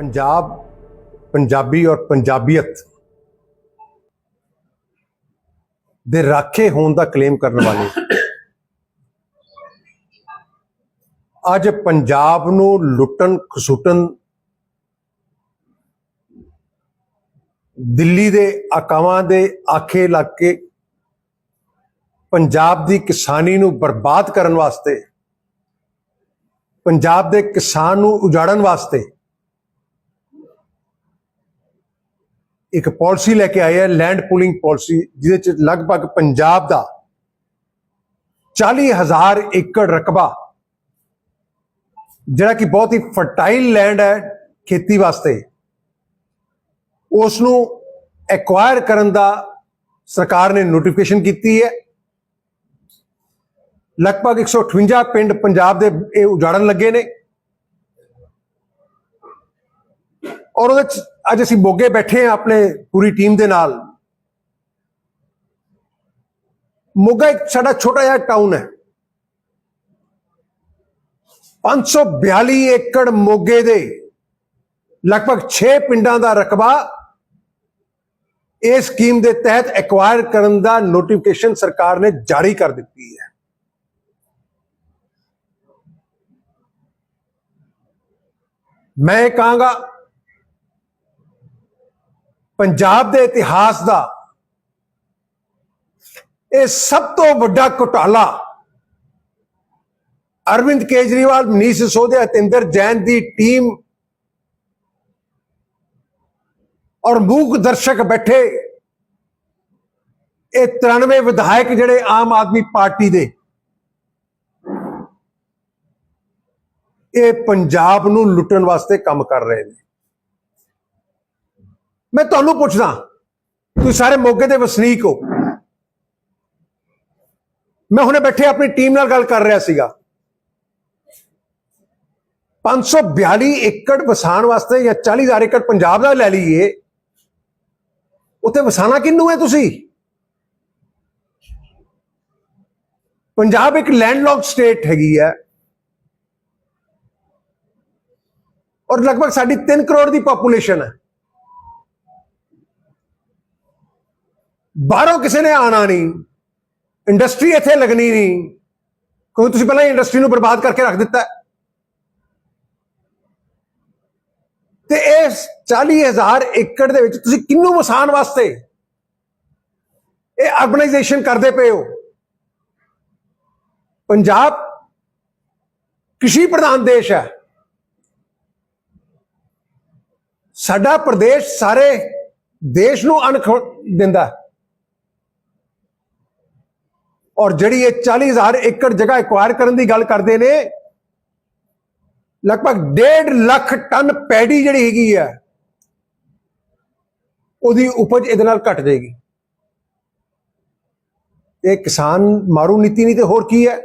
पंजाब ਪੰਜਾਬੀ ਔਰ ਪੰਜਾਬੀਅਤ ਦੇ ਰਾਖੇ ਹੋਣ ਦਾ ਕਲੇਮ ਕਰਨ ਵਾਲੇ ਅੱਜ ਪੰਜਾਬ ਨੂੰ ਲੁੱਟਣ ਖਸੁੱਟਣ ਦਿੱਲੀ ਦੇ ਆਕਾਵਾਂ ਦੇ ਆਖੇ ਲੱਗ ਕੇ ਪੰਜਾਬ ਦੀ ਕਿਸਾਨੀ ਨੂੰ ਬਰਬਾਦ ਕਰਨ ਵਾਸਤੇ ਪੰਜਾਬ ਦੇ ਕਿਸਾਨ ਨੂੰ ਉਜਾੜਨ ਵਾਸਤੇ ਇੱਕ ਪਾਲਿਸੀ ਲੈ ਕੇ ਆਏ ਹੈ ਲੈਂਡ ਪੂਲਿੰਗ ਪਾਲਿਸੀ, ਜਿਹਦੇ ਚ ਲਗਭਗ ਪੰਜਾਬ ਦਾ 40000 ਏਕੜ ਰਕਬਾ, ਜਿਹੜਾ ਕਿ ਬਹੁਤ ਹੀ ਫਰਟਾਈਲ ਲੈਂਡ ਹੈ ਖੇਤੀ ਵਾਸਤੇ ਉਸ ਨੂੰ ਐਕਵਾਇਰ ਕਰਨ ਦਾ ਸਰਕਾਰ ਨੇ ਨੋਟੀਫਿਕੇਸ਼ਨ ਕੀਤੀ ਹੈ। ਲਗਭਗ 158 ਪਿੰਡ ਪੰਜਾਬ ਦੇ ਇਹ ਉਜਾੜਨ ਲੱਗੇ ਨੇ। ਔਰ ਉਹਦੇ ਚ ਅੱਜ ਅਸੀਂ ਮੋਗੇ ਬੈਠੇ ਹਾਂ ਆਪਣੇ ਪੂਰੀ ਟੀਮ ਦੇ ਨਾਲ। ਮੋਗਾ ਇੱਕ ਸਾਡਾ ਛੋਟਾ ਜਿਹਾ ਟਾਊਨ ਹੈ। 542 ਏਕੜ ਮੋਗੇ ਦੇ ਲਗਭਗ 6 ਪਿੰਡਾਂ ਦਾ ਰਕਬਾ ਇਸ ਸਕੀਮ ਦੇ ਤਹਿਤ ਐਕਵਾਇਰ ਕਰਨ ਦਾ ਨੋਟੀਫਿਕੇਸ਼ਨ ਸਰਕਾਰ ਨੇ ਜਾਰੀ ਕਰ ਦਿੱਤੀ ਹੈ। ਮੈਂ ਇਹ ਕਹਾਂਗਾ ਪੰਜਾਬ ਦੇ ਇਤਿਹਾਸ ਦਾ ਇਹ ਸਭ ਤੋਂ ਵੱਡਾ ਘੁਟਾਲਾ ਅਰਵਿੰਦ ਕੇਜਰੀਵਾਲ, ਮਨੀਸ਼ ਸਿਸੋਦੀਆ ਅਤਿੰਦਰ ਜੈਨ ਦੀ ਟੀਮ ਔਰ ਮੂਕ ਦਰਸ਼ਕ ਬੈਠੇ ਇਹ 93 ਵਿਧਾਇਕ ਜਿਹੜੇ ਆਮ ਆਦਮੀ ਪਾਰਟੀ ਦੇ। ਇਹ ਪੰਜਾਬ ਨੂੰ ਲੁੱਟਣ ਵਾਸਤੇ ਕੰਮ ਕਰ ਰਹੇ ਨੇ। ਮੈਂ ਤੁਹਾਨੂੰ ਪੁੱਛਦਾ, ਤੁਸੀਂ ਸਾਰੇ ਮੋਗੇ ਦੇ ਵਸਨੀਕ ਹੋ। ਮੈਂ ਹੁਣੇ ਬੈਠੇ ਆਪਣੀ ਟੀਮ ਨਾਲ ਗੱਲ ਕਰ ਰਿਹਾ ਸੀਗਾ। 542 ਏਕੜ ਵਸਾਣ ਵਾਸਤੇ ਜਾਂ 40000 ਏਕੜ ਪੰਜਾਬ ਦਾ ਲੈ ਲਈਏ, ਉੱਥੇ ਵਸਾਣਾ ਕਿੰਨੂੰ ਹੈ ਤੁਸੀਂ? ਪੰਜਾਬ ਇੱਕ ਲੈਂਡਲੌਕ ਸਟੇਟ ਹੈਗੀ ਹੈ। ਔਰ ਲਗਭਗ ਸਾਡੀ 3 ਕਰੋੜ ਦੀ ਪਾਪੂਲੇਸ਼ਨ ਹੈ। ਬਾਹਰੋਂ ਕਿਸੇ ਨੇ ਆਣਾ ਨਹੀਂ ਇੰਡਸਟਰੀ ਇੱਥੇ ਲੱਗਣੀ ਨਹੀਂ, ਕਿਉਂਕਿ ਤੁਸੀਂ ਪਹਿਲਾਂ ਇੰਡਸਟਰੀ ਨੂੰ ਬਰਬਾਦ ਕਰਕੇ ਰੱਖ ਦਿੱਤਾ ਹੈ। ਤੇ ਇਸ 40000 ਏਕੜ ਦੇ ਵਿੱਚ ਤੁਸੀਂ ਕਿੰਨੂੰ ਵਸਾਣ ਵਾਸਤੇ ਇਹ ਅਰਬਨਾਈਜੇਸ਼ਨ ਕਰਦੇ ਪਏ ਹੋ? ਪੰਜਾਬ ਕ੍ਰਿਸ਼ੀ ਪ੍ਰਧਾਨ ਦੇਸ਼ ਹੈ। ਸਾਡਾ ਪ੍ਰਦੇਸ਼ ਸਾਰੇ ਦੇਸ਼ ਨੂੰ ਅਣਖ ਦਿੰਦਾ ਔਰ ਜਿਹੜੀ ਇਹ 40000 ਏਕੜ ਜਗ੍ਹਾ ਐਕਵਾਇਰ ਕਰਨ ਦੀ ਗੱਲ ਕਰਦੇ ਨੇ, ਲਗਭਗ 1.5 ਲੱਖ ਟਨ ਪੈਡੀ ਜਿਹੜੀ ਹੈਗੀ ਹੈ, ਉਹਦੀ ਉਪਜ ਇਹਦੇ ਨਾਲ ਘਟ ਜਾਏਗੀ। ਇਹ ਕਿਸਾਨ ਮਾਰੂ ਨੀਤੀ ਨਹੀਂ ਤੇ ਹੋਰ ਕੀ ਹੈ?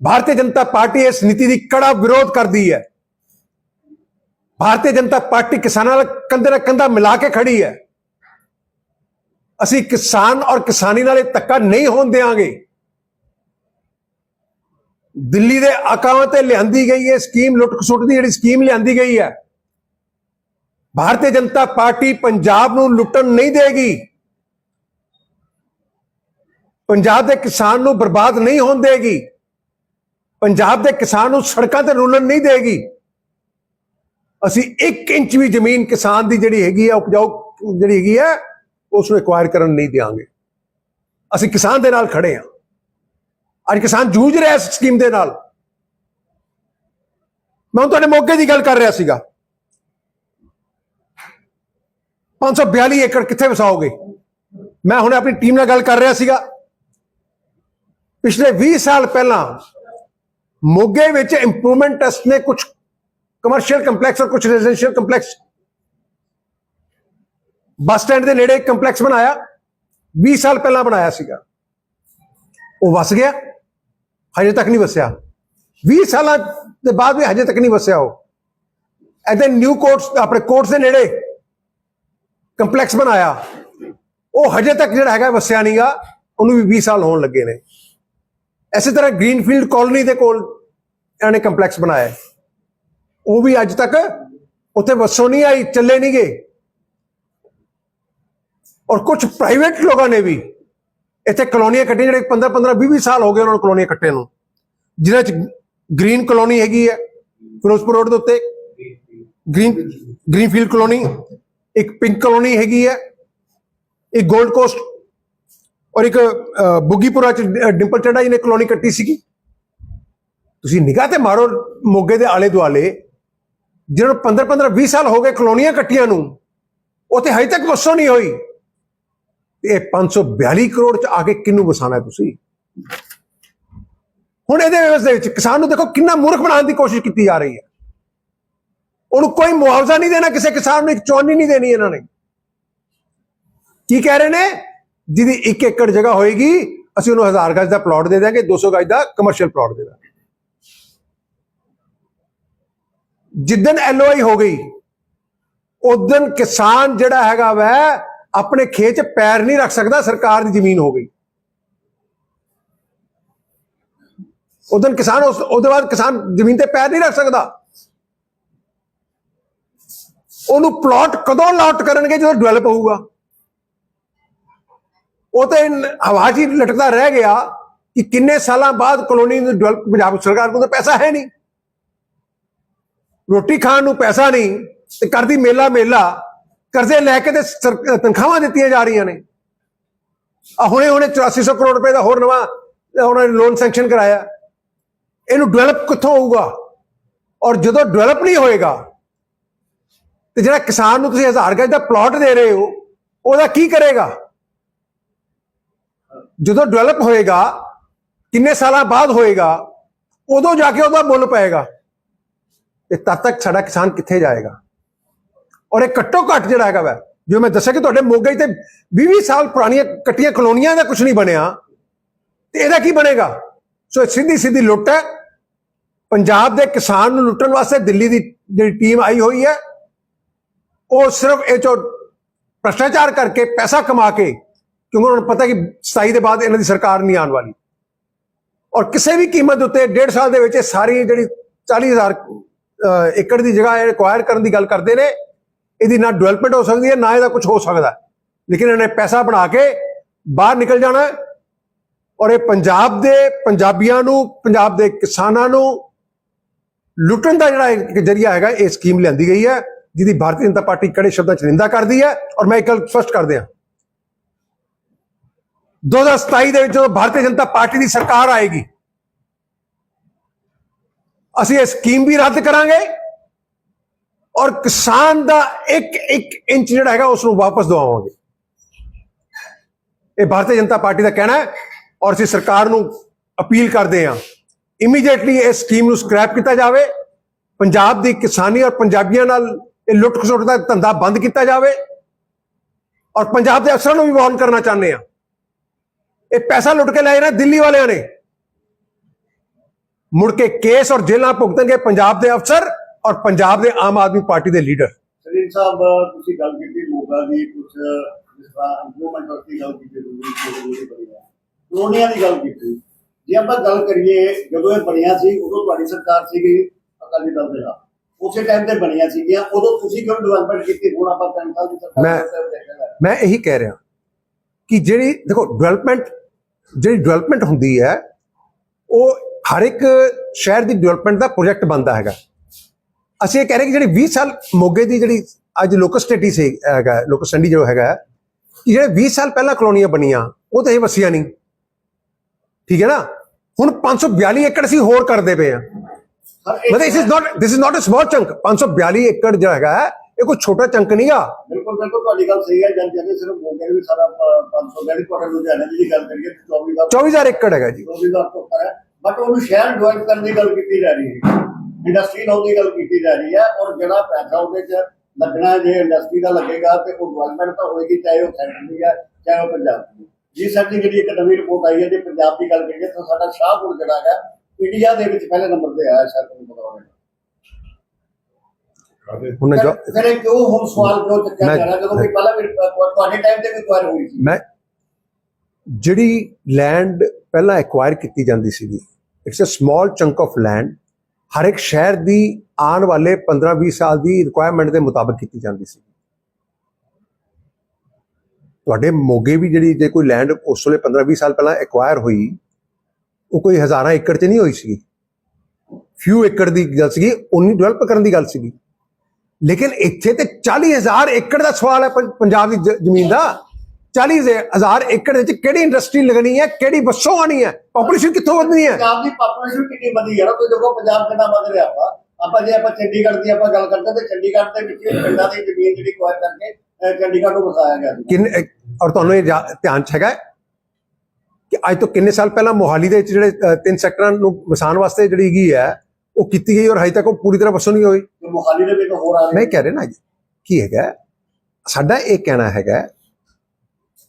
ਭਾਰਤੀ ਜਨਤਾ ਪਾਰਟੀ ਇਸ ਨੀਤੀ ਦੀ ਕੜਾ ਵਿਰੋਧ ਕਰਦੀ ਹੈ। ਭਾਰਤੀ ਜਨਤਾ ਪਾਰਟੀ ਕਿਸਾਨਾਂ ਨਾਲ ਕੰਧੇ ਨਾਲ ਕੰਧਾ ਮਿਲਾ ਕੇ ਖੜੀ ਹੈ। ਅਸੀਂ ਕਿਸਾਨ ਔਰ ਕਿਸਾਨੀ ਨਾਲ ਇਹ ਧੱਕਾ ਨਹੀਂ ਹੋਣ ਦੇਵਾਂਗੇ ਦਿੱਲੀ ਦੇ ਆਕਾਵਾਂ ਤੇ ਲਿਆਂਦੀ ਗਈ ਹੈ ਸਕੀਮ ਲੁੱਟ ਖਸੁੱਟ ਦੀ ਜਿਹੜੀ ਸਕੀਮ ਲਿਆਂਦੀ ਗਈ ਹੈ, ਭਾਰਤੀ ਜਨਤਾ ਪਾਰਟੀ ਪੰਜਾਬ ਨੂੰ ਲੁੱਟਣ ਨਹੀਂ ਦੇਗੀ। ਪੰਜਾਬ ਦੇ ਕਿਸਾਨ ਨੂੰ ਬਰਬਾਦ ਨਹੀਂ ਹੋਣ ਦੇਗੀ। ਪੰਜਾਬ ਦੇ ਕਿਸਾਨ ਨੂੰ ਸੜਕਾਂ ਤੇ ਰੁਲਣ ਨਹੀਂ ਦੇਗੀ। ਅਸੀਂ 1 ਇੰਚ ਵੀ ਜ਼ਮੀਨ ਕਿਸਾਨ ਦੀ ਜਿਹੜੀ ਹੈਗੀ ਹੈ ਉਪਜਾਊ ਜਿਹੜੀ ਹੈਗੀ ਹੈ ਉਸ ਨੂੰ ਐਕਵਾਇਰ ਕਰਨ ਨਹੀਂ ਦੇਵਾਂਗੇ ਅਸੀਂ ਕਿਸਾਨ ਦੇ ਨਾਲ ਖੜੇ ਹਾਂ ਅੱਜ ਕਿਸਾਨ ਜੂਝ ਰਿਹਾ ਇਸ ਸਕੀਮ ਦੇ ਨਾਲ ਮੈਂ ਹੁਣ ਤੁਹਾਡੇ ਮੌਕੇ ਦੀ ਗੱਲ ਕਰ ਰਿਹਾ ਸੀਗਾ 542 ਏਕੜ ਕਿੱਥੇ ਵਸਾਓਗੇ ਮੈਂ ਹੁਣ ਆਪਣੀ ਟੀਮ ਨਾਲ ਗੱਲ ਕਰ ਰਿਹਾ ਸੀਗਾ ਪਿਛਲੇ 20 ਸਾਲ ਪਹਿਲਾਂ ਮੋਗੇ ਵਿੱਚ ਇੰਪਰੂਵਮੈਂਟ ਟਰਸਟ ਨੇ ਕੁਝ ਕਮਰਸ਼ੀਅਲ ਕੰਪਲੈਕਸ ਔਰ ਕੁਝ ਰੈਜ਼ੀਡੈਂਸ਼ੀਅਲ ਕੰਪਲੈਕਸ ਬੱਸ ਸਟੈਂਡ ਦੇ ਨੇੜੇ ਇੱਕ ਕੰਪਲੈਕਸ ਬਣਾਇਆ 20 ਸਾਲ ਪਹਿਲਾਂ ਬਣਾਇਆ ਸੀਗਾ। ਉਹ ਵਸ ਗਿਆ। ਹਜੇ ਤੱਕ ਨਹੀਂ ਵਸਿਆ। 20 ਸਾਲਾਂ ਦੇ ਬਾਅਦ ਵੀ ਹਜੇ ਤੱਕ ਨਹੀਂ ਵਸਿਆ ਉਹ। ਐਦਾਂ ਨਿਊ ਕੋਰਟਸ ਆਪਣੇ ਕੋਰਟਸ ਦੇ ਨੇੜੇ ਕੰਪਲੈਕਸ ਬਣਾਇਆ। ਉਹ ਹਜੇ ਤੱਕ ਜਿਹੜਾ ਹੈਗਾ ਵਸਿਆ ਨਹੀਂਗਾ ਉਹਨੂੰ ਵੀ 20 ਸਾਲ ਹੋਣ ਲੱਗੇ ਨੇ। ਐਸੇ ਤਰ੍ਹਾਂ ਗ੍ਰੀਨਫੀਲਡ ਕਾਲੋਨੀ ਦੇ ਕੋਲ ਇਹਨਾਂ ਨੇ ਕੰਪਲੈਕਸ ਬਣਾਇਆ। ਉਹ ਵੀ ਅੱਜ ਤੱਕ ਉੱਥੇ ਵਸੋਂ ਨਹੀਂ ਆਈ, ਚੱਲੇ ਨਹੀਂ ਗਏ ਔਰ ਕੁਝ ਪ੍ਰਾਈਵੇਟ ਲੋਕਾਂ ਨੇ ਵੀ ਇੱਥੇ ਕਲੋਨੀਆਂ ਕੱਟੀਆਂ ਜਿਹੜੇ 15 15 20 20 ਸਾਲ ਹੋ ਗਏ ਉਹਨਾਂ ਨੂੰ ਕਲੋਨੀਆਂ ਕੱਟੇ ਨੂੰ। ਜਿਨ੍ਹਾਂ ਚ ਗ੍ਰੀਨ ਕਲੋਨੀ ਹੈਗੀ ਹੈ, ਫਿਰੋਜ਼ਪੁਰ ਰੋਡ ਦੇ ਉੱਤੇ। ਗ੍ਰੀਨ ਗ੍ਰੀਨਫੀਲਡ ਕਲੋਨੀ ਇੱਕ ਪਿੰਕ ਕਲੋਨੀ ਹੈਗੀ ਹੈ, ਇੱਕ 골ਡ ਕੋਸਟ ਔਰ ਇੱਕ ਬੁੱਗੀਪੁਰਾ ਚ ਡਿੰਪਲ ਚੱਡਾ ਜੀ ਨੇ ਕਲੋਨੀ ਕੱਟੀ ਸੀਗੀ। ਤੁਸੀਂ ਨਿਗਾਹ ਤੇ ਮਾਰੋ ਮੋਗੇ ਦੇ ਆਲੇ ਦੁਆਲੇ, ਜਿਹਨਾਂ ਨੂੰ 15 15 20 ਸਾਲ ਹੋ ਗਏ ਕਲੋਨੀਆਂ ਕੱਟੀਆਂ ਨੂੰ, ਉੱਥੇ ਹਜੇ ਤੱਕ ਵਸੋਂ ਨਹੀਂ ਹੋਈ। ਤੇ ਇਹ 542 ਕਰੋੜ ਚ ਆ ਕੇ ਕਿੰਨੂੰ ਵਸਾਣਾ ਤੁਸੀਂ? ਹੁਣ ਇਹਦੇ ਵਿਵਸ ਦੇ ਵਿੱਚ ਕਿਸਾਨ ਨੂੰ ਦੇਖੋ ਕਿੰਨਾ ਮੂਰਖ ਬਣਾਉਣ ਦੀ ਕੋਸ਼ਿਸ਼ ਕੀਤੀ ਜਾ ਰਹੀ ਹੈ। ਉਹਨੂੰ ਕੋਈ ਮੁਆਵਜ਼ਾ ਨਹੀਂ ਦੇਣਾ, ਕਿਸੇ ਕਿਸਾਨ ਨੂੰ ਇੱਕ ਚੌਨੀ ਨਹੀਂ ਦੇਣੀ ਇਹਨਾਂ ਨੇ। ਕੀ ਕਹਿ ਰਹੇ ਨੇ? ਜਿਹਦੀ 1 ਏਕੜ ਜਗ੍ਹਾ ਹੋਏਗੀ, ਅਸੀਂ ਉਹਨੂੰ 1000 ਗਜ ਦਾ ਪਲਾਟ ਦੇ ਦਾਂਗੇ 200 ਗਜ ਦਾ ਕਮਰਸ਼ੀਅਲ ਪਲਾਟ ਦੇ ਦਾਂਗੇ ਜਿੱਦਨ ਐਲਓਆਈ ਹੋ ਗਈ ਉਦਨ ਕਿਸਾਨ ਜਿਹੜਾ ਹੈਗਾ ਵੈ ਆਪਣੇ ਖੇਤ 'ਚ ਪੈਰ ਨਹੀਂ ਰੱਖ ਸਕਦਾ, ਸਰਕਾਰ ਦੀ ਜ਼ਮੀਨ ਹੋ ਗਈ। ਉਦਨ ਕਿਸਾਨ ਉਸ ਉਹਦੇ ਬਾਅਦ ਕਿਸਾਨ ਜ਼ਮੀਨ ਤੇ ਪੈਰ ਨਹੀਂ ਰੱਖ ਸਕਦਾ। ਉਹਨੂੰ ਪਲਾਟ ਕਦੋਂ ਲਾਟ ਕਰਨਗੇ ਜਦੋਂ ਡਿਵੈਲਪ ਹੋਊਗਾ? ਉਹ ਤਾਂ ਇਨ- ਹਵਾ 'ਚ ਹੀ ਲਟਕਦਾ ਰਹਿ ਗਿਆ ਕਿ ਕਿੰਨੇ ਸਾਲਾਂ ਬਾਅਦ ਕਲੋਨੀ ਨੂੰ ਡਿਵੈਲਪ ਪੰਜਾਬ ਸਰਕਾਰ ਕੋਲ ਤਾਂ ਪੈਸਾ ਹੈ ਨਹੀਂ। ਰੋਟੀ ਖਾਣ ਨੂੰ ਪੈਸਾ ਨਹੀਂ ਤੇ ਕਰਦੀ ਮੇਲਾ ਮੇਲਾ ਕਰਜ਼ੇ ਲੈ ਕੇ ਤੇ ਸਰ- ਤਨਖਾਹਾਂ ਦਿੱਤੀਆਂ ਜਾ ਰਹੀਆਂ ਨੇ। ਆ ਹੁਣੇ ਹੁਣੇ 8400 ਕਰੋੜ ਰੁਪਏ ਦਾ ਹੋਰ ਨਵਾਂ ਉਹਨਾਂ ਨੇ ਲੋਨ ਸੈਂਕਸ਼ਨ ਕਰਾਇਆ। ਇਹਨੂੰ ਡਿਵੈਲਪ ਕਿੱਥੋਂ ਹੋਊਗਾ? ਔਰ ਜਦੋਂ ਡਿਵੈਲਪ ਨਹੀਂ ਹੋਏਗਾ, ਤੇ ਜਿਹੜਾ ਕਿਸਾਨ ਨੂੰ ਤੁਸੀਂ 1000 ਗਜ ਦਾ ਪਲਾਟ ਦੇ ਰਹੇ ਹੋ, ਉਹਦਾ ਕੀ ਕਰੇਗਾ? ਜਦੋਂ ਡਿਵੈਲਪ ਹੋਏਗਾ, ਕਿੰਨੇ ਸਾਲਾਂ ਬਾਅਦ ਹੋਏਗਾ, ਉਦੋਂ ਜਾ ਕੇ ਉਹਦਾ ਮੁੱਲ ਪਏਗਾ। ਤੇ ਤਦ ਤੱਕ ਸਾਡਾ ਕਿਸਾਨ ਕਿੱਥੇ ਜਾਏਗਾ? ਔਰ ਇਹ ਘੱਟੋ ਘੱਟ ਜਿਹੜਾ ਹੈਗਾ ਵੈ ਜੋ ਮੈਂ ਦੱਸਿਆ ਕਿ ਤੁਹਾਡੇ ਮੋਗੇ 'ਚ ਤੇ 20 ਸਾਲ ਪੁਰਾਣੀਆਂ ਕੱਟੀਆਂ ਕਲੋਨੀਆਂ ਦਾ ਕੁਝ ਨਹੀਂ ਬਣਿਆ ਤੇ ਇਹਦਾ ਕੀ ਬਣੇਗਾ? ਸੋ ਇਹ ਸਿੱਧੀ ਸਿੱਧੀ ਲੁੱਟ ਹੈ। ਪੰਜਾਬ ਦੇ ਕਿਸਾਨ ਨੂੰ ਲੁੱਟਣ ਵਾਸਤੇ ਦਿੱਲੀ ਦੀ ਜਿਹੜੀ ਟੀਮ ਆਈ ਹੋਈ ਹੈ ਉਹ ਸਿਰਫ ਇਹ ਚੋਂ ਭ੍ਰਸ਼ਟਾਚਾਰ ਕਰਕੇ ਪੈਸਾ ਕਮਾ ਕੇ ਕਿਉਂਕਿ ਉਹਨਾਂ ਨੂੰ ਪਤਾ ਕਿ 27 ਦੇ ਬਾਅਦ ਇਹਨਾਂ ਦੀ ਸਰਕਾਰ ਨਹੀਂ ਆਉਣ ਵਾਲੀ। ਔਰ ਕਿਸੇ ਵੀ ਕੀਮਤ ਉੱਤੇ ਡੇਢ ਸਾਲ ਦੇ ਵਿੱਚ ਇਹ ਸਾਰੀ ਜਿਹੜੀ 40000 ਅਹ, ਏਕੜ ਦੀ ਜਗ੍ਹਾ ਐਕਵਾਇਰ ਕਰਨ ਦੀ ਗੱਲ ਕਰਦੇ ਨੇ ਇਹਦੀ ਨਾ ਡਿਵੈਲਪਮੈਂਟ ਹੋ ਸਕਦੀ ਹੈ, ਨਾ ਇਹਦਾ ਕੁਝ ਹੋ ਸਕਦਾ। ਲੇਕਿਨ ਇਹਨੇ ਪੈਸਾ ਬਣਾ ਕੇ ਬਾਹਰ ਨਿਕਲ ਜਾਣਾ ਔਰ ਇਹ ਪੰਜਾਬ ਦੇ ਪੰਜਾਬੀਆਂ ਨੂੰ, ਪੰਜਾਬ ਦੇ ਕਿਸਾਨਾਂ ਨੂੰ ਲੁੱਟਣ ਦਾ ਜਿਹੜਾ ਇੱਕ ਜਰੀਆ ਹੈਗਾ, ਇਹ ਸਕੀਮ ਲਿਆਂਦੀ ਗਈ ਹੈ, ਜਿਹਦੀ ਭਾਰਤੀ ਜਨਤਾ ਪਾਰਟੀ ਕੜੇ ਸ਼ਬਦਾਂ ਚ ਨਿੰਦਾ ਕਰਦੀ ਹੈ, ਔਰ ਮੈਂ ਇੱਕ ਗੱਲ ਸਪਸ਼ਟ ਕਰ ਦਿਆਂ 2027 ਦੇ ਵਿੱਚ ਜਦੋਂ ਭਾਰਤੀ ਜਨਤਾ ਪਾਰਟੀ ਦੀ ਸਰਕਾਰ ਆਏਗੀ, ਅਸੀਂ ਇਹ ਸਕੀਮ ਵੀ ਰੱਦ ਕਰਾਂਗੇ ਔਰ ਕਿਸਾਨ ਦਾ ਇੱਕ ਇੱਕ ਇੰਚ ਜਿਹੜਾ ਹੈਗਾ ਉਸ ਨੂੰ ਵਾਪਸ ਦਵਾਵਾਂਗੇ। ਇਹ ਭਾਰਤੀ ਜਨਤਾ ਪਾਰਟੀ ਦਾ ਕਹਿਣਾ ਹੈ ਔਰ ਅਸੀਂ ਸਰਕਾਰ ਨੂੰ ਅਪੀਲ ਕਰਦੇ ਹਾਂ ਇਮੀਡੀਏਟਲੀ ਇਸ ਸਕੀਮ ਨੂੰ ਸਕ੍ਰੈਪ ਕੀਤਾ ਜਾਵੇ, ਪੰਜਾਬ ਦੀ ਕਿਸਾਨੀ ਔਰ ਪੰਜਾਬੀਆਂ ਨਾਲ ਇਹ ਲੁੱਟ ਖਸੁੱਟ ਦਾ ਧੰਦਾ ਬੰਦ ਕੀਤਾ ਜਾਵੇ ਔਰ ਪੰਜਾਬ ਦੇ ਅਫਸਰਾਂ ਨੂੰ ਵੀ ਵਾਰਨ ਕਰਨਾ ਚਾਹੁੰਦੇ ਹਾਂ। ਇਹ ਪੈਸਾ ਲੁੱਟ ਕੇ ਲੈ ਨਾ ਦਿੱਲੀ ਵਾਲਿਆਂ ਨੇ। ਮੁੜ ਕੇ ਕੇਸ ਔਰ ਜੇਲ੍ਹਾਂ ਭੁਗਤਣਗੇ ਪੰਜਾਬ ਦੇ ਅਫਸਰ। ਔਰ ਪੰਜਾਬ ਦੇ ਆਮ ਆਦਮੀ ਪਾਰਟੀ ਦੇ ਲੀਡਰ। ਸਲੀਮ ਸਾਹਿਬ ਤੁਸੀਂ ਗੱਲ ਕੀਤੀ ਮੋਗਾ ਦੀ ਕੁਝ ਜਿਸ ਤਰ੍ਹਾਂ ਇੰਪਰੂਵਮੈਂਟ ਦੀ ਗੱਲ ਕੀਤੀ ਜ਼ਰੂਰੀ ਬਣੀ ਹੈ ਕਲੋਨੀਆਂ ਦੀ ਗੱਲ ਕੀਤੀ। ਜੇ ਆਪਾਂ ਗੱਲ ਕਰੀਏ ਜਦੋਂ ਇਹ ਬਣੀਆਂ ਸੀ ਉਦੋਂ ਤੁਹਾਡੀ ਸਰਕਾਰ ਸੀਗੀ ਅਕਾਲੀ ਦਲ ਦੇ ਨਾਲ। ਉਸੇ ਟਾਈਮ ਤੇ ਬਣੀਆਂ ਸੀਗੀਆਂ ਉਦੋਂ ਤੁਸੀਂ ਕਿਉਂ ਡਿਵੈਲਪਮੈਂਟ ਕੀਤੀ? ਹੁਣ ਆਪਾਂ ਤਿੰਨ ਸਾਲ ਦੀ ਸਰਕਾਰ ਮੈਂ- ਦੇ ਉੱਤੇ ਦੇਖਿਆ ਹੈ। ਮੈਂ ਇਹੀ ਕਹਿ ਰਿਹਾ ਕਿ ਜਿਹੜੀ ਦੇਖੋ ਡਿਵੈਲਪਮੈਂਟ ਜਿਹੜੀ ਡਿਵੈਲਪਮੈਂਟ ਹੁੰਦੀ ਹੈ ਉਹ ਹਰ ਇੱਕ ਸ਼ਹਿਰ ਦੀ ਡਿਵੈਲਪਮੈਂਟ ਦਾ ਪ੍ਰੋਜੈਕਟ ਬਣਦਾ ਹੈਗਾ। ਅਸੀਂ ਇਹ ਕਹਿ ਰਹੇ ਕਿ ਜਿਹੜੀ 20 ਸਾਲ ਮੋਗੇ ਦੀ ਜਿਹੜੀ ਅੱਜ ਲੋਕਲ ਸਟੇਟੀ ਸੀ ਹੈਗਾ ਲੋਕਲ ਸੰਡੀ ਜੋ ਹੈਗਾ ਕਿ ਜਿਹੜੇ 20 ਸਾਲ ਪਹਿਲਾਂ ਕਲੋਨੀਆਂ ਬਣੀਆਂ ਉਹ ਤਾਂ ਇਹ ਵਸੀਆਂ ਨਹੀਂ। ਠੀਕ ਹੈ ਨਾ? ਹੁਣ 542 ਏਕੜ ਅਸੀਂ ਹੋਰ ਕਰਦੇ ਪਏ ਆ ਮਤਲਬ ਇਸ is not this is not a small chunk 542 ਏਕੜ ਜੋ ਹੈਗਾ ਇਹ ਕੋਈ ਛੋਟਾ ਚੰਕ ਨਹੀਂਗਾ ਬਿਲਕੁਲ ਬਿਲਕੁਲ ਤੁਹਾਡੀ ਗੱਲ ਸਹੀ ਹੈ। ਜਦ ਜਦ ਸਿਰਫ ਮੋਗੇ ਵੀ ਸਾਰਾ 500 ਜਿਹੜੀ ਤੁਹਾਡੇ ਲੁਧਿਆਣੇ ਦੀ ਗੱਲ ਕਰੀਏ 24 ਦਾ 24000 ਏਕੜ ਹੈਗਾ ਜੀ। 24000 ਤੋਂ ਉੱਪਰ ਹੈ। ਬਟ ਉਹਨੂੰ ਸ਼ਹਿਰ ਡਿਵੈਲਪ ਕਰਨ ਦੀ ਗੱਲ ਕੀਤੀ ਜਾ ਰਹੀ ਹੈ। ਇੰਡਸਟਰੀ ਲਾਉਣ ਦੀ ਗੱਲ ਕੀਤੀ ਜਾ ਰਹੀ ਹੈ ਔਰ ਜਿਹੜਾ ਪੈਸਾ ਉਹਦੇ 'ਚ ਲੱਗਣਾ ਜੇ ਇੰਡਸਟਰੀ ਦਾ ਲੱਗੇਗਾ ਤੇ ਉਹ ਡਿਵੈਲਪਮੈਂਟ ਤਾਂ ਹੋਏਗੀ ਚਾਹੇ ਉਹ ਸੈਂਟਰ ਦੀ ਹੈ ਚਾਹੇ ਉਹ ਪੰਜਾਬ ਦੀ। ਜੀ ਸਰ ਦੀ ਜਿਹੜੀ ਇੱਕ ਨਵੀਂ ਰਿਪੋਰਟ ਆਈ ਹੈ ਜੇ ਪੰਜਾਬ ਦੀ ਗੱਲ ਕਰੀਏ ਤਾਂ ਸਾਡਾ ਸ਼ਾਹਪੁਰ ਜਿਹੜਾ ਹੈ ਇੰਡੀਆ ਦੇ ਵਿੱਚ ਪਹਿਲੇ ਨੰਬਰ ਤੇ ਆਇਆ ਸ਼ਾਇਦ ਤੁਹਾਨੂੰ ਪਤਾ ਹੋਵੇਗਾ ਹੁਣ ਜੋ ਫਿਰ- ਕਿਉਂ ਹੁਣ ਸਵਾਲ ਕਿਉਂ ਚੱਕਿਆ ਜਾ ਰਿਹਾ ਜਦੋਂ ਕਿ ਪਹਿਲਾਂ ਵੀ ਤੁਹਾਡੇ ਟਾਈਮ ਤੇ ਵੀ ਕੁਆਰ ਹੋਈ ਸੀ। ਮੈਂ ਜਿਹੜੀ ਲੈਂਡ ਪਹਿਲਾਂ ਐਕਵਾਇਰ ਕੀਤੀ ਜਾਂਦੀ ਸੀਗੀ it's a small chunk of land ਹਰ ਇੱਕ ਸ਼ਹਿਰ ਦੀ ਆਉਣ ਵਾਲੇ 15-20 ਸਾਲ ਦੀ ਰਿਕੁਆਇਰਮੈਂਟ ਦੇ ਮੁਤਾਬਕ ਕੀਤੀ ਜਾਂਦੀ ਸੀ। ਤੁਹਾਡੇ ਮੋਗੇ ਵੀ ਜਿਹੜੀ ਜੇ ਕੋਈ ਲੈਂਡ ਉਸ ਵੇਲੇ 15-20 ਸਾਲ ਪਹਿਲਾਂ ਐਕਵਾਇਰ ਹੋਈ, ਉਹ ਕੋਈ ਹਜ਼ਾਰਾਂ ਏਕੜ 'ਚ ਨਹੀਂ ਹੋਈ ਸੀ ਫਿਊ ਏਕੜ ਦੀ ਗੱਲ ਸੀਗੀ, ਉਨੀ ਡਿਵੈਲਪ ਕਰਨ ਦੀ ਗੱਲ ਸੀਗੀ। ਲੇਕਿਨ ਇੱਥੇ ਤੇ 40000 ਏਕੜ ਦਾ ਸਵਾਲ ਹੈ ਪੰਜਾਬ ਦੀ ਜ- ਜ਼ਮੀਨ ਦਾ। 40000 ਏਕੜ ਵਿੱਚ ਕਿਹੜੀ ਇੰਡਸਟਰੀ ਲੱਗਣੀ ਹੈ ਕਿਹੜੀ ਬੱਸੋਂ ਆਣੀ ਹੈ ਪੋਪੂਲੇਸ਼ਨ ਕਿੱਥੋਂ ਵਧਣੀ ਹੈ? ਪੰਜਾਬ ਦੀ ਪਾਪੂਲੇਸ਼ਨ ਕਿੰਨੀ ਵਧੀ ਹੈ ਨਾ? ਕੋਈ ਦੇਖੋ ਪੰਜਾਬ ਕਿੰਨਾ ਵਧ ਰਿਹਾ ਆਪਾਂ ਆਪਾਂ ਜੇ ਆਪਾਂ ਚੰਡੀਗੜ੍ਹ ਦੀ ਆਪਾਂ ਗੱਲ ਕਰਦੇ ਤੇ ਚੰਡੀਗੜ੍ਹ ਦੇ ਵਿੱਚ ਪਿੰਡਾਂ ਦੀ ਜ਼ਮੀਨ ਜਿਹੜੀ ਕੁਆਇਰ ਕਰਕੇ ਚੰਡੀਗੜ੍ਹ ਨੂੰ ਵਸਾਇਆ ਗਿਆ ਕਿੰਨ ਔਰ ਤੁਹਾਨੂੰ ਇਹ ਧਿਆਨ ਚ ਹੈਗਾ ਕਿ ਅੱਜ ਤੋਂ ਕਿੰਨੇ ਸਾਲ ਪਹਿਲਾਂ ਮੋਹਾਲੀ ਦੇ ਵਿੱਚ ਜਿਹੜੇ ਤਿੰਨ ਸੈਕਟਰਾਂ ਨੂੰ ਵਸਾਉਣ ਵਾਸਤੇ ਜਿਹੜੀ ਹੈਗੀ ਹੈ ਉਹ ਕੀਤੀ ਗਈ ਔਰ ਹਜੇ ਤੱਕ ਉਹ ਪੂਰੀ ਤਰ੍ਹਾਂ ਵਸੋ ਨਹੀਂ ਹੋਈ। ਮੋਹਾਲੀ ਦੇ ਵਿੱਚ ਹੋਰ ਆ ਰਹੇ। ਮੈਂ ਕਹਿ ਰਿਹਾ ਨਾ ਜੀ ਕੀ ਹੈਗਾ? ਸਾਡਾ ਇਹ ਕਹਿਣਾ ਹੈਗਾ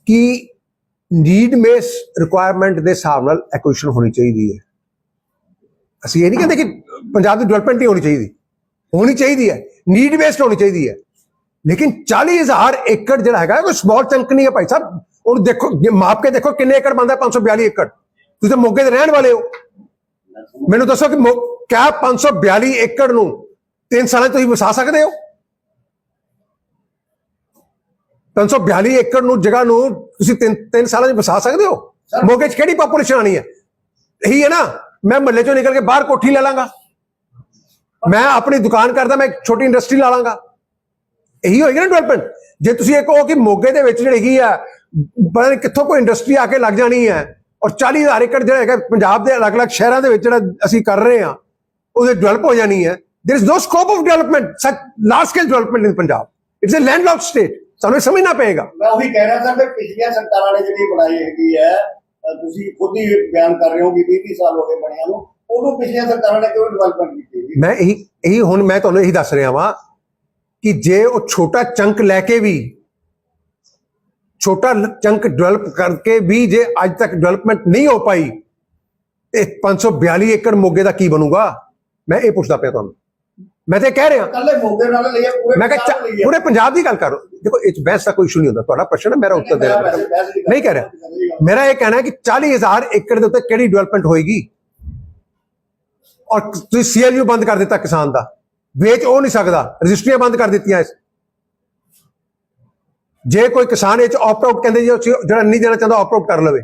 ਕਿ ਨੀਡ ਮੇਸ ਰਿਕੁਆਇਰਮੈਂਟ ਦੇ ਹਿਸਾਬ ਨਾਲ ਐਕੁਇਸ਼ਨ ਹੋਣੀ ਚਾਹੀਦੀ ਹੈ। ਅਸੀਂ ਇਹ ਨਹੀਂ ਕਹਿੰਦੇ ਕਿ ਪੰਜਾਬ ਦੀ ਡਿਵੈਲਪਮੈਂਟ ਨਹੀਂ ਹੋਣੀ ਚਾਹੀਦੀ। ਹੋਣੀ ਚਾਹੀਦੀ ਹੈ ਨੀਡ ਬੇਸਡ ਹੋਣੀ ਚਾਹੀਦੀ ਹੈ। ਲੇਕਿਨ 40000 ਏਕੜ ਜਿਹੜਾ ਹੈਗਾ, ਕੋਈ ਸਮਾਲ ਚੰਕ ਨਹੀਂ ਹੈ ਭਾਈ ਸਾਹਿਬ। ਉਹਨੂੰ ਦੇਖੋ, ਜੇ ਮਾਪ ਕੇ ਦੇਖੋ ਕਿੰਨੇ ਏਕੜ ਬਣਦਾ 542 ਏਕੜ। ਤੁਸੀਂ ਤਾਂ ਮੋਗੇ ਦੇ ਰਹਿਣ ਵਾਲੇ ਹੋ। ਮੈਨੂੰ ਦੱਸੋ ਕਿ ਮੋ- ਕਿਆ 542 ਏਕੜ ਨੂੰ ਤਿੰਨ ਸਾਲਾਂ 'ਚ ਤੁਸੀਂ ਵਸਾ ਸਕਦੇ ਹੋ? 342 ਏਕੜ ਨੂੰ ਜਗ੍ਹਾ ਨੂੰ ਤੁਸੀਂ ਤਿੰਨ ਤਿੰਨ ਸਾਲਾਂ 'ਚ ਵਸਾ ਸਕਦੇ ਹੋ Sir- ਮੋਗੇ 'ਚ ਕਿਹੜੀ ਪਾਪੂਲੇਸ਼ਨ ਆਣੀ ਹੈ ਇਹੀ ਹੈ ਨਾ ਮੈਂ ਮਹੱਲੇ 'ਚੋਂ ਨਿਕਲ ਕੇ ਬਾਹਰ ਕੋਠੀ ਲੈ ਲਾਂਗਾ ਮੈਂ ਆਪਣੀ ਦੁਕਾਨ ਕਰਦਾ ਮੈਂ ਇੱਕ ਛੋਟੀ ਇੰਡਸਟਰੀ ਲਾ ਲਾਂਗਾ ਇਹੀ ਹੋਏਗੀ ਨਾ ਡਿਵੈਲਪਮੈਂਟ ਜੇ ਤੁਸੀਂ ਇਹ ਕਹੋ ਕਿ ਮੋਗੇ ਦੇ ਵਿੱਚ ਜਿਹੜੀ ਹੈਗੀ ਆ ਪਤਾ ਨਹੀਂ ਕਿੱਥੋਂ ਕੋਈ ਇੰਡਸਟਰੀ ਆ ਕੇ ਲੱਗ ਜਾਣੀ ਹੈ ਔਰ 40000 ਏਕੜ ਜਿਹੜਾ ਹੈਗਾ ਪੰਜਾਬ ਦੇ ਅਲੱਗ-ਅਲੱਗ ਸ਼ਹਿਰਾਂ ਦੇ ਵਿੱਚ ਜਿਹੜਾ ਅਸੀਂ ਕਰ ਰਹੇ ਹਾਂ ਉਹਦੇ ਡਿਵੈਲਪ ਹੋ ਜਾਣੀ ਹੈ there is no scope of development such large scale development in Punjab it's a landlocked state ਸਾਨੂੰ ਇਹ ਸਮਝਣਾ ਪਏਗਾ। ਮੈਂ ਉਹੀ ਕਹਿ ਰਿਹਾ ਸਰ ਕਿ ਪਿਛਲੀਆਂ ਸਰਕਾਰਾਂ ਨੇ ਜਿਹੜੀ ਬਣਾਈ ਹੈਗੀ ਹੈ ਤੁਸੀਂ ਖੁਦ ਹੀ ਬਿਆਨ ਕਰ ਰਹੇ ਹੋ ਕਿ 20 ਸਾਲ ਹੋ ਗਏ ਬਣਿਆ ਨੂੰ ਉਹਨੂੰ ਪਿਛਲੀਆਂ ਸਰਕਾਰਾਂ ਨੇ ਕਿਉਂ ਡਿਵੈਲਪਮੈਂਟ ਕੀਤੀ ਮੈਂ ਇਹੀ ਇਹੀ ਹੁਣ ਮੈਂ ਤੁਹਾਨੂੰ ਇਹੀ ਦੱਸ ਰਿਹਾ ਵਾਂ ਕਿ ਜੇ ਉਹ ਛੋਟਾ ਚੰਕ ਲੈ ਕੇ ਵੀ ਛੋਟਾ ਚੰਕ ਡਿਵੈਲਪ ਕਰਕੇ ਵੀ ਜੇ ਅੱਜ ਤੱਕ ਡਿਵੈਲਪਮੈਂਟ ਨਹੀਂ ਹੋ ਪਾਈ ਤੇ 542 ਏਕੜ ਮੋਗੇ ਦਾ ਕੀ ਬਣੂਗਾ? ਮੈਂ ਇਹ ਪੁੱਛਦਾ ਪਿਆ ਤੁਹਾਨੂੰ। ਮੈਂ ਤੇ ਕਹਿ ਰਿਹਾ। ਕੱਲੇ ਮੋਗੇ ਨਾਲ ਲਈਏ ਪੂਰੇ ਮੈਂ ਕਿਹਾ ਲਈ। ਪੂਰੇ ਪੰਜਾਬ ਦੀ ਗੱਲ ਕਰੋ ਦੇਖੋ ਇਹ 'ਚ ਬਹਿਸ ਦਾ ਕੋਈ ਇਸ਼ੂ ਨਹੀਂ ਹੁੰਦਾ। ਤੁਹਾਡਾ ਪ੍ਰਸ਼ਨ ਹੈ ਮੇਰਾ ਉੱਤਰ ਦੇ ਰਿਹਾ ਨਹੀਂ ਕਹਿ ਰਿਹਾ। ਮੇਰਾ ਇਹ ਕਹਿਣਾ ਹੈ ਕਿ 40000 ਏਕੜ ਦੇ ਉੱਤੇ ਕਿਹੜੀ ਡਿਵੈਲਪਮੈਂਟ ਹੋਏਗੀ? ਔਰ ਤੁਸੀਂ ਸੀਐਲਯੂ ਬੰਦ ਕਰ ਦਿੱਤਾ ਕਿਸਾਨ ਦਾ। ਵੇਚ ਉਹ ਨਹੀਂ ਸਕਦਾ। ਰਜਿਸਟਰੀਆਂ ਬੰਦ ਕਰ ਦਿੱਤੀਆਂ ਇਸ। ਜੇ ਕੋਈ ਕਿਸਾਨ ਇਹ ਚ ਆਪਟ ਆਊਟ ਕਹਿੰਦੇ ਜੀ ਜਿਹੜਾ ਨਹੀਂ ਦੇਣਾ ਚਾਹੁੰਦਾ ਆਪਟ ਆਊਟ ਕਰ ਲਵੇ।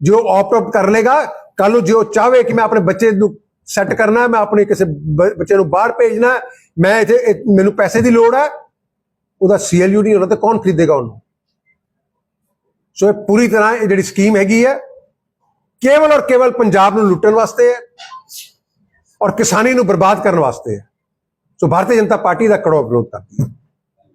ਜੋ ਆਪਟ ਆਊਟ ਕਰ ਲੇਗਾ ਕੱਲ ਨੂੰ ਜੇ ਉਹ ਚਾਹਵੇ ਕਿ ਮੈਂ ਆਪਣੇ ਬੱਚੇ ਨੂੰ ਸੈੱਟ ਕਰਨਾ, ਮੈਂ ਆਪਣੇ ਕਿਸੇ ਬ- ਬੱਚੇ ਨੂੰ ਬਾਹਰ ਭੇਜਣਾ, ਮੈਂ ਇੱਥੇ ਮੈਨੂੰ ਪੈਸੇ ਦੀ ਲੋੜ ਹੈ, ਉਹਦਾ ਸੀਐਲਯੂ ਨਹੀਂ ਹੋਣਾ ਤਾਂ ਕੌਣ ਖਰੀਦੇਗਾ ਉਹਨੂੰ? ਸੋ ਇਹ ਪੂਰੀ ਤਰ੍ਹਾਂ ਇਹ ਜਿਹੜੀ ਸਕੀਮ ਹੈਗੀ ਹੈ, ਕੇਵਲ ਔਰ ਕੇਵਲ ਪੰਜਾਬ ਨੂੰ ਲੁੱਟਣ ਵਾਸਤੇ ਹੈ ਔਰ ਕਿਸਾਨੀ ਨੂੰ ਬਰਬਾਦ ਕਰਨ ਵਾਸਤੇ ਹੈ। ਸੋ ਭਾਰਤੀ ਜਨਤਾ ਪਾਰਟੀ ਦਾ ਕੜੋ ਵਿਰੋਧ ਕਰਦੀ ਹੈ।